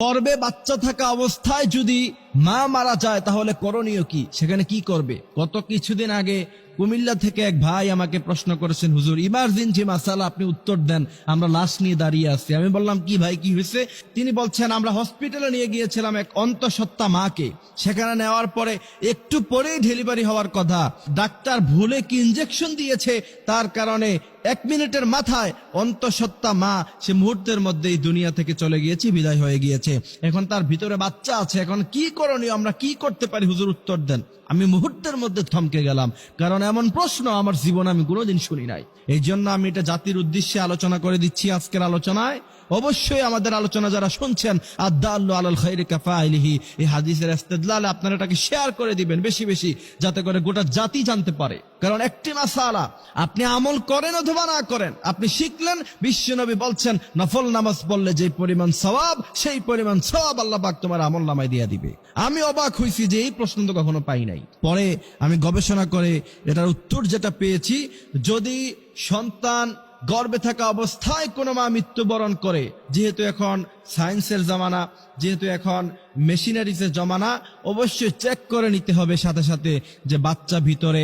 গর্বে বাচ্চা থাকা অবস্থায় যদি মা মারা যায়, তাহলে করণীয় কি? সেখানে কি করবে? গত কিছুদিন আগে কুমিল্লা থেকে এক ভাই আমাকে প্রশ্ন করেছেন, হুজুর ইমার্জেন্সি মাসালা আপনি উত্তর দেন, আমরা লাশ নিয়ে দাঁড়িয়ে আছি। আমি বললাম, কি ভাই, কি হয়েছে? তিনি বলছেন, আমরা হসপিটালে নিয়ে গিয়েছিলাম এক অন্তঃসত্ত্বা মাকে। সেখানে নেওয়ার পরে একটু পরেই ডেলিভারি হওয়ার কথা। ডাক্তার ভুলে কি ইঞ্জেকশন দিয়েছে? তার কারণে এক মিনিটের মাথায় অন্তঃসত্ত্বা মা সে মুহূর্তের মধ্যেই দুনিয়া থেকে চলে গিয়েছে, বিদায় হয়ে গিয়েছে। এখন তার ভিতরে বাচ্চা আছে, এখন কি করণীয় আমরা কি করতে পারি? হুজুর উত্তর দেন। আমি মুহূর্তের মধ্যে থমকে গেলাম। কারণ এমন প্রশ্ন আমার জীবনে আমি কোনোদিন শুনি নাই। এই জন্য আমি এটা জাতির উদ্দেশ্যে আলোচনা করে দিচ্ছি আজকের আলোচনায়। অবশ্যই আমাদের আলোচনা যারা শুনছেন, আদাল্লু আলাল খাইরি কাফাইলিহি, এই হাদিসের আপনারা এটাকে শেয়ার করে দিবেন বেশি বেশি, যাতে করে গোটা জাতি জানতে পারে। কারণ একটি মাসালা, আপনি আমল করেন অথবা না করেন, আপনি শিখলেন, বিশ্বনবী বলছেন, নফল নামাজ পড়লে যে পরিমাণ সওয়াব, সেই পরিমাণ সওয়াব আল্লাহ পাক তোমার আমল নামায় দিয়ে দিবে। আমি অবাক হয়েছি যে এই প্রশ্ন তো কখনো পাই নাই। পরে আমি গবেষণা করে এটার উত্তর যেটা পেয়েছি, যদি সন্তান গর্বে থাকা অবস্থায় কোনো মা মৃত্যুবরণ করে। যেহেতু এখন সায়েন্সের জামানা, যেহেতু এখন মেশিনারিজের জমানা, অবশ্যই চেক করে নিতে হবে সাথে সাথে যে বাচ্চা ভিতরে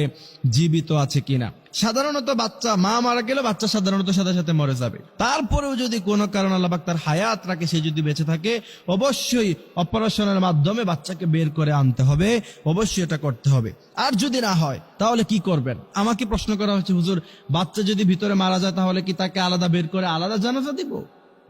জীবিত আছে কিনা। সাধারণত বাচ্চা, মা মারা গেলে বাচ্চা সাধারণত সাথে সাথে মরে যাবে। তারপরেও যদি কোনো কারণ আল্লাহ তার হায়াত রাখে, সে যদি বেঁচে থাকে, অবশ্যই অপারেশনের মাধ্যমে বাচ্চাকে বের করে আনতে হবে, অবশ্যই এটা করতে হবে। আর যদি না হয়, তাহলে কি করবেন? আমাকে প্রশ্ন করা হচ্ছে, হুজুর, বাচ্চা যদি ভিতরে মারা যায়, তাহলে কি তাকে আলাদা বের করে আলাদা জানাজা দিব?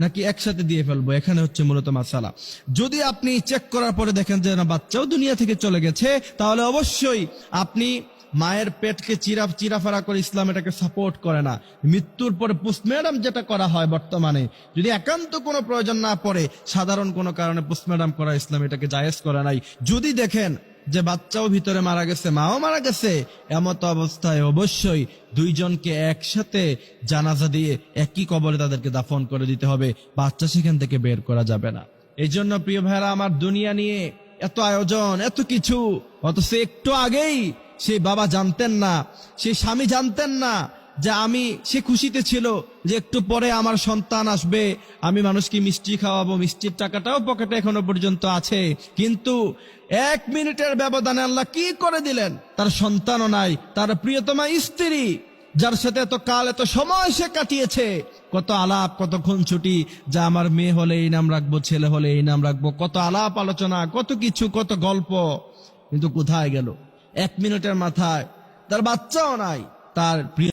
নাকি একসাথে দিয়ে ফেলব? এখানে হচ্ছে মূলত মাসালা। যদি আপনি চেক করার পরে দেখেন যে না, বাচ্চাও দুনিয়া থেকে চলে গেছে, তাহলে অবশ্যই আপনি মায়ের পেটকে চিরা চিরাফারা করে ইসলাম এটাকে সাপোর্ট করে না। মৃত্যুর পরে পোস্টম্যাডাম যেটা করা হয় বর্তমানে, যদি একান্ত কোনো প্রয়োজন না পড়ে, সাধারণ কোনো কারণে পোস্টম্যাডাম করা ইসলাম এটাকে জায়েজ করে নাই। যদি দেখেন যে বাচ্চাও ভিতরে মারা গেছে, মাও মারা গেছে, এমত অবস্থায় অবশ্যই দুইজনকে একসাথে জানাজা দিয়ে একই কবরে তাদেরকে দাফন করে দিতে হবে। বাচ্চা সেখান থেকে বের করা যাবে না। এই জন্য প্রিয় ভাইরা আমার দুনিয়া নিয়ে এত আয়োজন, এত কিছু, অথচ একটু আগেই সেই বাবা জানতেন না, সেই স্বামী জানতেন না যে আমি, সে খুশিতে ছিল যে একটু পরে আমার সন্তান আসবে। আমি মানুষকে মিষ্টি খাওয়াবো, মিষ্টির টাকাটাও পকেটে এখনও পর্যন্ত আছে। কিন্তু এক মিনিটের ব্যবধানে আল্লাহ কি করে দিলেন? তার সন্তানও নাই, তার প্রিয়তমা স্ত্রী, যার সাথে এত কাল, এত সময় সে কাটিয়েছে। কত আলাপ, কত ছুটি যা আমার মেয়ে হলে এই নাম রাখব, ছেলে হলে এই নাম রাখব। কত আলাপ আলোচনা, কত কিছু, কত গল্প। কিন্তু কোথায় গেল? এক মিনিটের মাথায় তার বাচ্চাও নাই, তার প্রিয়